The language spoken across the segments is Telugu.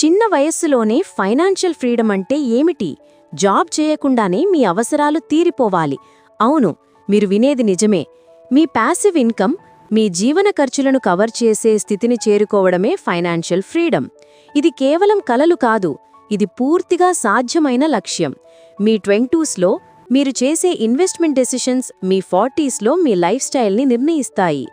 చిన్న వయస్సులోనే ఫైనాన్షియల్ ఫ్రీడమ్ అంటే ఏమిటి? జాబ్ చేయకుండానే మీ అవసరాలు తీరిపోవాలి. అవును మీరు వినేది నిజమే. మీ ప్యాసివ్ ఇన్కమ్ మీ జీవన ఖర్చులను కవర్ చేసే స్థితిని చేరుకోవడమే ఫైనాన్షియల్ ఫ్రీడమ్. ఇది కేవలం కలలు కాదు ఇది పూర్తిగా సాధ్యమైన లక్ష్యం. మీ ట్వంటూస్లో మీరు చేసే ఇన్వెస్ట్మెంట్ డెసిషన్స్ మీ ఫార్టీస్లో మీ లైఫ్ స్టైల్ని నిర్ణయిస్తాయి.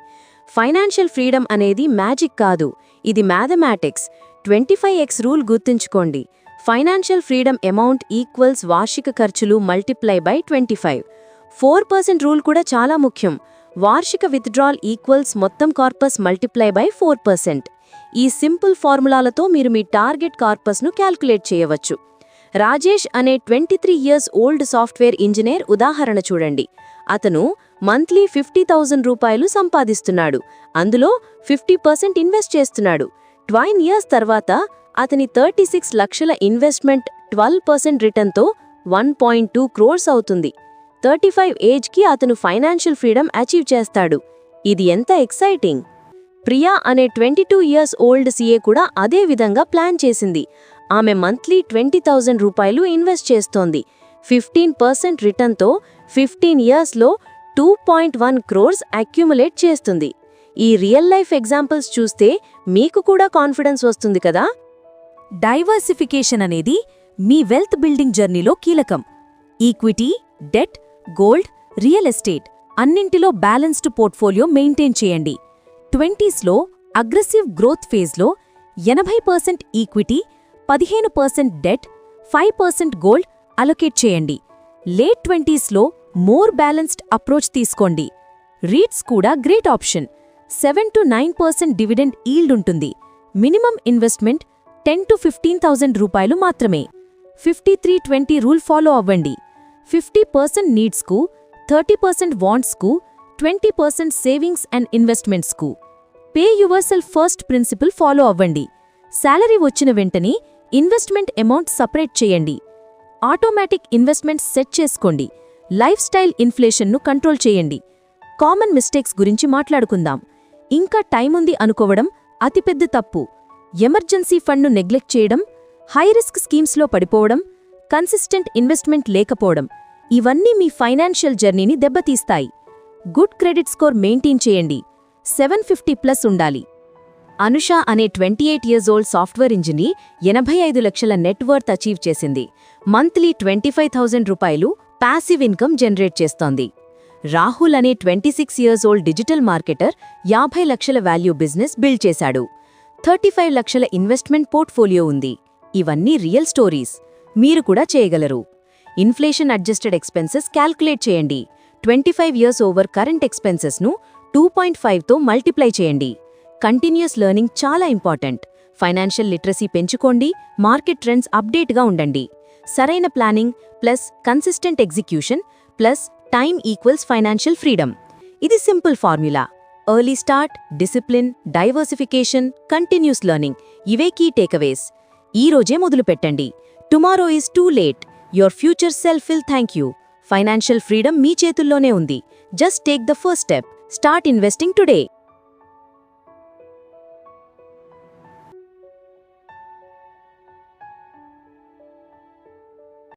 ఫైనాన్షియల్ ఫ్రీడమ్ అనేది మ్యాజిక్ కాదు ఇది mathematics. Twenty five X rule గుర్తుంచుకోండి. ఫైనాన్షియల్ ఫ్రీడమ్ అమౌంట్ ఈక్వల్స్ వార్షిక ఖర్చులు multiply by twenty five. Four percent rule కూడా చాలా ముఖ్యం. వార్షిక విత్డ్రాల్ ఈక్వల్స్ మొత్తం corpus multiply by four percent. ఈ సింపుల్ ఫార్ములాలతో మీరు మీ టార్గెట్ కార్పస్ను క్యాల్కులేట్ చేయవచ్చు. రాజేష్ అనే twenty three years old software engineer ఉదాహరణ చూడండి. అతను మంత్లీ ఫిఫ్టీ థౌజండ్ రూపాయలు సంపాదిస్తున్నాడు. అందులో ఫిఫ్టీ పర్సెంట్ ఇన్వెస్ట్ చేస్తున్నాడు. ట్వైన్ ఇయర్స్ తర్వాత అతని థర్టీ సిక్స్ లక్షల ఇన్వెస్ట్మెంట్ ట్వెల్వ్ పర్సెంట్ రిటర్న్తో వన్ పాయింట్ టూ క్రోర్స్ అవుతుంది. థర్టీ ఫైవ్ ఏజ్కి అతను ఫైనాన్షియల్ ఫ్రీడమ్ అచీవ్ చేస్తాడు. ఇది ఎంత ఎక్సైటింగ్! ప్రియా అనే twenty two years old CA కూడా అదే విధంగా ప్లాన్ చేసింది. ఆమె మంత్లీ ట్వంటీ థౌజండ్ రూపాయలు ఇన్వెస్ట్ చేస్తోంది. ఫిఫ్టీన్ పర్సెంట్ రిటర్న్తో ఫిఫ్టీన్ ఇయర్స్లో two point one crores accumulate చేస్తుంది. ఈ రియల్ లైఫ్ ఎగ్జాంపుల్స్ చూస్తే మీకు కూడా కాన్ఫిడెన్స్ వస్తుంది కదా? డైవర్సిఫికేషన్ అనేది మీ వెల్త్ బిల్డింగ్ జర్నీలో కీలకం. Equity debt gold real estate అన్నింటిలో బ్యాలెన్స్డ్ పోర్ట్ఫోలియో మెయింటైన్ చేయండి. ట్వంటీస్లో అగ్రెసివ్ గ్రోత్ ఫేజ్లో ఎనభై పర్సెంట్ ఈక్విటీ పదిహేను percent debt five percent gold allocate చేయండి. లేట్ ట్వంటీస్లో మోర్ బ్యాలెన్స్డ్ అప్రోచ్ తీసుకోండి. రీట్స్ కూడా great option. Seven to nine percent dividend yield ఉంటుంది. Minimum investment ten to fifteen thousand రూపాయలు మాత్రమే. Fifty three twenty rule follow అవ్వండి. ఫిఫ్టీ పర్సెంట్ నీడ్స్కు థర్టీ పర్సెంట్ వాంట్స్కు twenty percent savings and ఇన్వెస్ట్మెంట్స్కు. Pay yourself first principle follow అవ్వండి. శాలరీ వచ్చిన వెంటనే ఇన్వెస్ట్మెంట్ అమౌంట్ సపరేట్ చేయండి. ఆటోమేటిక్ ఇన్వెస్ట్మెంట్స్ సెట్ చేసుకోండి. లైఫ్ స్టైల్ ఇన్ఫ్లేషన్ను కంట్రోల్ చేయండి. కామన్ మిస్టేక్స్ గురించి మాట్లాడుకుందాం. ఇంకా టైం ఉంది అనుకోవడం అతిపెద్ద తప్పు. ఎమర్జెన్సీ ఫండ్ను నెగ్లెక్ట్ చేయడం హై రిస్క్ స్కీమ్స్లో పడిపోవడం కన్సిస్టెంట్ ఇన్వెస్ట్మెంట్ లేకపోవడం ఇవన్నీ మీ ఫైనాన్షియల్ జర్నీని దెబ్బతీస్తాయి. గుడ్ క్రెడిట్ స్కోర్ మెయింటైన్ చేయండి. సెవెన్ ఫిఫ్టీ ప్లస్ ఉండాలి. అనుష అనే twenty eight years old software engineer ఎనభై ఐదు లక్షల నెట్వర్త్ అచీవ్ చేసింది. మంత్లీ ట్వంటీ ఫైవ్ థౌజండ్ రూపాయలు ప్యాసివ్ ఇన్కమ్ జనరేట్ చేస్తోంది. రాహుల్ అనే twenty six years old digital marketer యాభై లక్షల వాల్యూ బిజినెస్ బిల్డ్ చేశాడు. థర్టీ ఫైవ్ లక్షల ఇన్వెస్ట్మెంట్ పోర్ట్ఫోలియో ఉంది. ఇవన్నీ రియల్ స్టోరీస్ మీరు కూడా చేయగలరు. ఇన్ఫ్లేషన్ అడ్జస్టెడ్ ఎక్స్పెన్సెస్ క్యాల్కులేట్ చేయండి. Twenty five years over current ఎక్స్పెన్సెస్ను two point ఫైవ్తో మల్టిప్లై చేయండి. కంటిన్యూస్ లెర్నింగ్ చాలా ఇంపార్టెంట్ ఫైనాన్షియల్ లిటరసీ పెంచుకోండి. మార్కెట్ ట్రెండ్స్ అప్డేట్గా ఉండండి. సరైన planning plus consistent execution plus time equals financial freedom ఇది simple formula. Early start discipline diversification continuous learning ఇవే కీ టేకవేస్ ఈ రోజే మొదలుపెట్టండి tomorrow is too late your future self will thank you financial freedom మీ చేతుల్లోనే ఉంది. Just take the first step start investing today